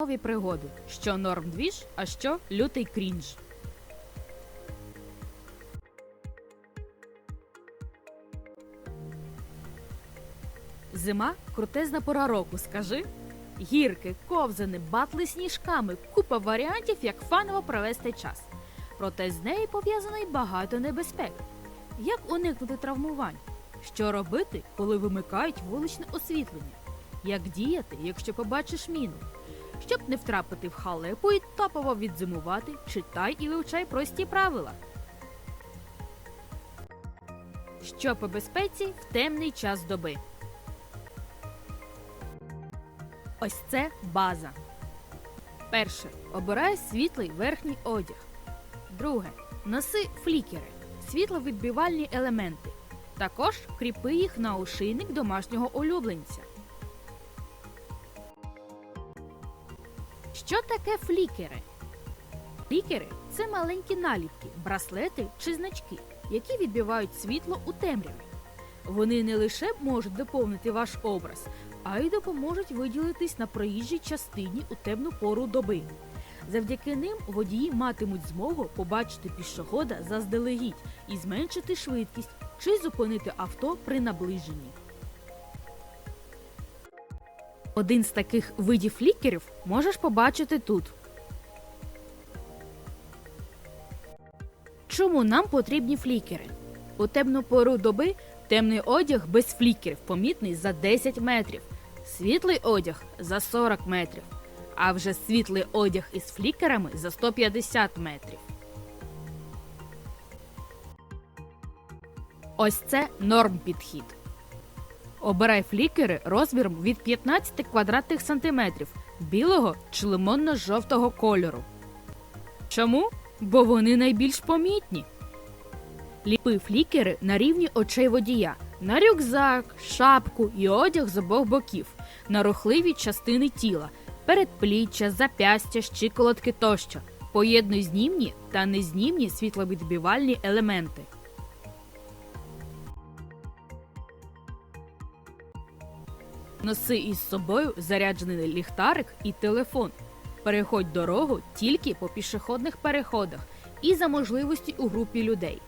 Нові пригоди. Що норм двіж, а що лютий крінж. Зима крутезна пора року, скажи. Гірки, ковзани, батли сніжками, купа варіантів, як фаново провести час. Проте з нею пов'язано й багато небезпек. Як уникнути травмувань? Що робити, коли вимикають вуличне освітлення? Як діяти, якщо побачиш міну? Щоб не втрапити в халепу і топово відзимувати, читай і вивчай прості правила. Що по безпеці в темний час доби. Ось це база. Перше. Обирай світлий верхній одяг. Друге. Носи флікери світловідбивальні елементи. Також кріпи їх на ошийник домашнього улюбленця. Що таке флікери? Флікери це маленькі наліпки, браслети чи значки, які відбивають світло у темряві. Вони не лише можуть доповнити ваш образ, а й допоможуть виділитись на проїжджій частині у темну пору доби. Завдяки ним водії матимуть змогу побачити пішохода заздалегідь і зменшити швидкість чи зупинити авто при наближенні. Один з таких видів флікерів можеш побачити тут. Чому нам потрібні флікери? У темну пору доби темний одяг без флікерів помітний за 10 метрів, світлий одяг за 40 метрів, а вже світлий одяг із флікерами за 150 метрів. Ось це норм підхід. Обирай флікери розміром від 15 квадратних сантиметрів білого чи лимонно-жовтого кольору. Чому? Бо вони найбільш помітні. Ліпи флікери на рівні очей водія, на рюкзак, шапку і одяг з обох боків, на рухливі частини тіла, передпліччя, запястя, щиколотки тощо. Поєднуй знімні та незнімні світловідбивальні елементи. Носи із собою заряджений ліхтарик і телефон. Переходь дорогу тільки по пішохідних переходах і за можливості у групі людей.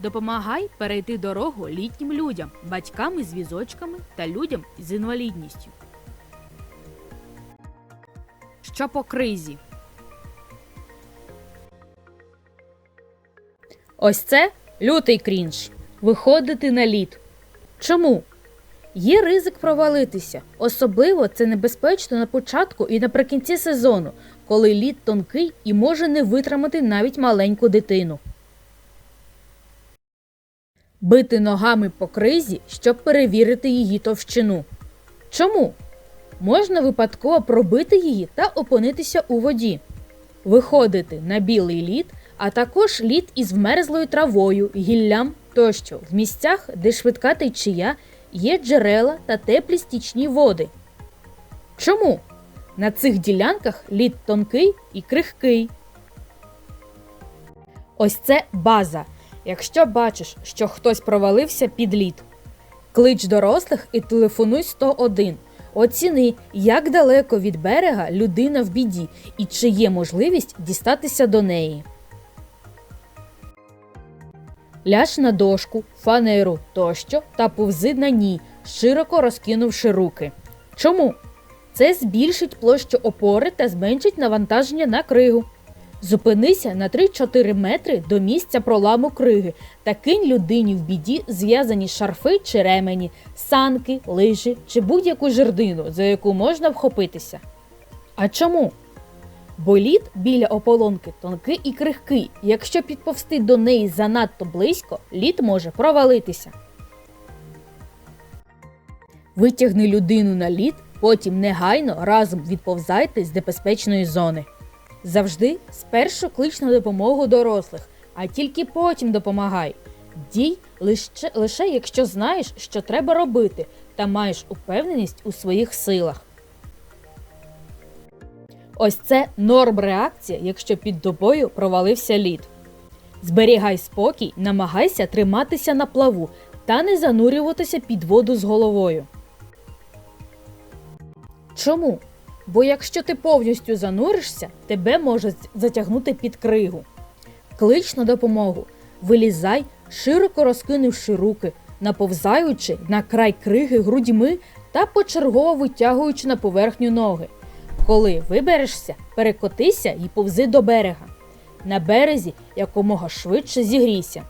Допомагай перейти дорогу літнім людям, батькам із візочками та людям з інвалідністю. Що по кризі? Ось це лютий крінж. Виходити на лід. Чому? Є ризик провалитися. Особливо це небезпечно на початку і наприкінці сезону, коли лід тонкий і може не витримати навіть маленьку дитину. Бити ногами по кризі, щоб перевірити її товщину. Чому? Можна випадково пробити її та опинитися у воді, виходити на білий лід, а також лід із вмерзлою травою, гіллям тощо в місцях, де швидка течія є джерела та теплі стічні води. Чому? На цих ділянках лід тонкий і крихкий. Ось це база. Якщо бачиш, що хтось провалився під лід, клич дорослих і телефонуй 101. Оціни, як далеко від берега людина в біді і чи є можливість дістатися до неї. Ляж на дошку, фанеру тощо та повзи на ній, широко розкинувши руки. Чому? Це збільшить площу опори та зменшить навантаження на кригу. Зупинися на 3-4 метри до місця проламу криги та кинь людині в біді зв'язані шарфи чи ремені, санки, лижі чи будь-яку жердину, за яку можна вхопитися. А чому? Бо лід біля ополонки тонкий і крихкий. Якщо підповсти до неї занадто близько, лід може провалитися. Витягни людину на лід, потім негайно разом відповзайте з небезпечної зони. Завжди спершу клич на допомогу дорослих, а тільки потім допомагай. Дій лише, лише якщо знаєш, що треба робити, та маєш упевненість у своїх силах. Ось це норм реакція, якщо під тобою провалився лід. Зберігай спокій, намагайся триматися на плаву та не занурюватися під воду з головою. Чому? Бо якщо ти повністю зануришся, тебе може затягнути під кригу. Клич на допомогу, вилізай, широко розкинувши руки, наповзаючи на край криги грудьми та почергово витягуючи на поверхню ноги. Коли виберешся, перекотися і повзи до берега. На березі якомога швидше зігрійся.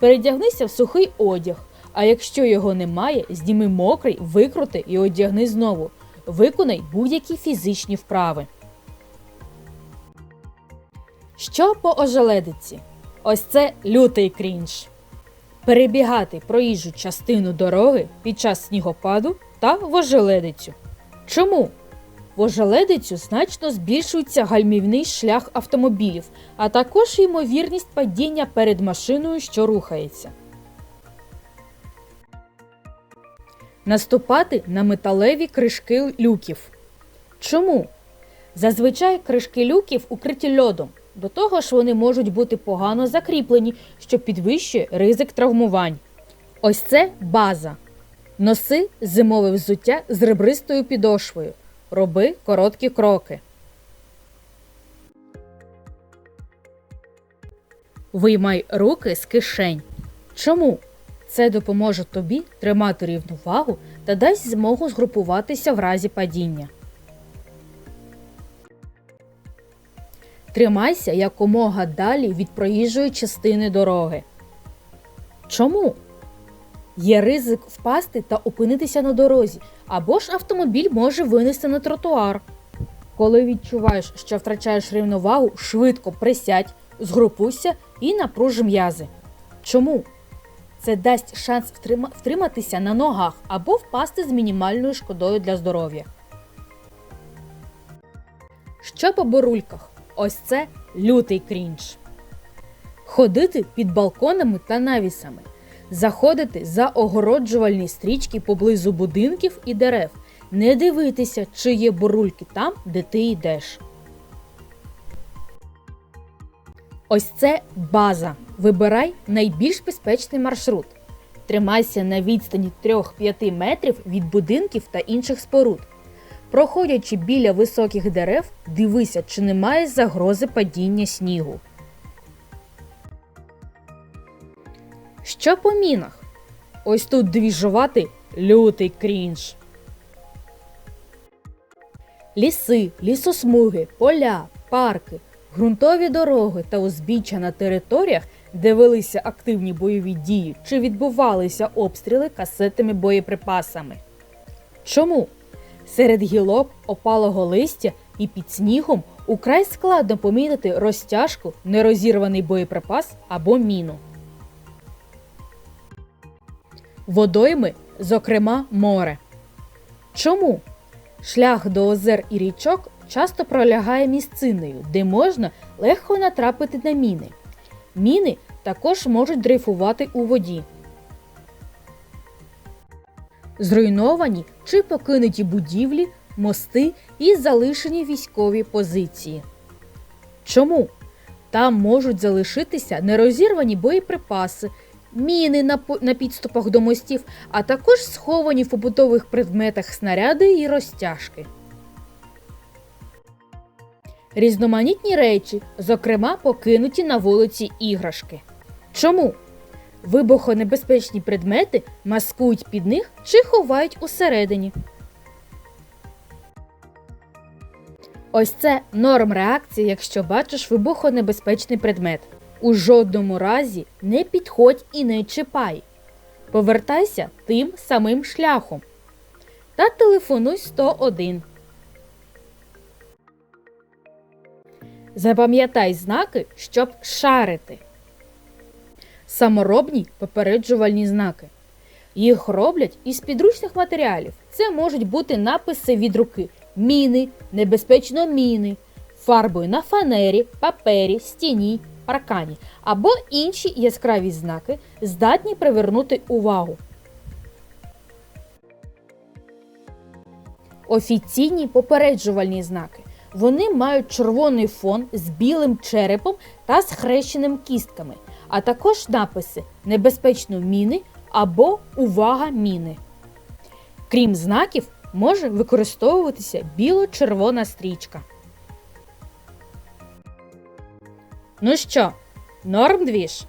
Передягнися в сухий одяг, а якщо його немає, зніми мокрий, викрути і одягни знову. Виконай будь-які фізичні вправи. Що по ожеледиці? Ось це лютий крінж. Перебігати проїжджу частину дороги під час снігопаду та в ожеледицю. Чому? В ожеледицю значно збільшується гальмівний шлях автомобілів, а також ймовірність падіння перед машиною, що рухається. Наступати на металеві кришки люків. Чому? Зазвичай кришки люків укриті льодом. До того ж, вони можуть бути погано закріплені, що підвищує ризик травмувань. Ось це база. Носи зимове взуття з ребристою підошвою. Роби короткі кроки. Виймай руки з кишень. Чому? Це допоможе тобі тримати рівновагу та дасть змогу згрупуватися в разі падіння. Тримайся якомога далі від проїжджої частини дороги. Чому? Є ризик впасти та опинитися на дорозі, або ж автомобіль може винести на тротуар. Коли відчуваєш, що втрачаєш рівновагу, швидко присядь, згрупуйся і напруж м'язи. Чому? Це дасть шанс втрима- втриматися на ногах або впасти з мінімальною шкодою для здоров'я. Що по бурульках? Ось це лютий крінж. Ходити під балконами та навісами. Заходити за огороджувальні стрічки поблизу будинків і дерев. Не дивитися, чи є бурульки там, де ти йдеш. Ось це база. Вибирай найбільш безпечний маршрут. Тримайся на відстані 3-5 метрів від будинків та інших споруд. Проходячи біля високих дерев, дивися, чи немає загрози падіння снігу. Що по мінах? Ось тут двіжувати лютий крінж. Ліси, лісосмуги, поля, парки, ґрунтові дороги та узбіччя на територіях, де велися активні бойові дії чи відбувалися обстріли касетними боєприпасами. Чому? Серед гілок, опалого листя і під снігом украй складно помітити розтяжку, нерозірваний боєприпас або міну. Водойми, зокрема, море. Чому? Шлях до озер і річок часто пролягає місциною, де можна легко натрапити на міни. Міни також можуть дрейфувати у воді. Зруйновані чи покинуті будівлі, мости і залишені військові позиції. Чому? Там можуть залишитися нерозірвані боєприпаси, міни на, на підступах до мостів, а також сховані в побутових предметах снаряди і розтяжки. Різноманітні речі, зокрема покинуті на вулиці іграшки. Чому? Вибухонебезпечні предмети маскують під них чи ховають усередині. Ось це норм реакції, якщо бачиш вибухонебезпечний предмет. У жодному разі не підходь і не чіпай. Повертайся тим самим шляхом. Та телефонуй 101. Запам'ятай знаки, щоб шарити. Саморобні попереджувальні знаки. Їх роблять із підручних матеріалів. Це можуть бути написи від руки: міни, небезпечно міни, фарбою на фанері, папері, стіні, паркані або інші яскраві знаки, здатні привернути увагу. Офіційні попереджувальні знаки. Вони мають червоний фон з білим черепом та схрещеним кістками, а також написи Небезпечно міни або Увага міни. Крім знаків, може використовуватися біло-червона стрічка. Ну що, норм двіж?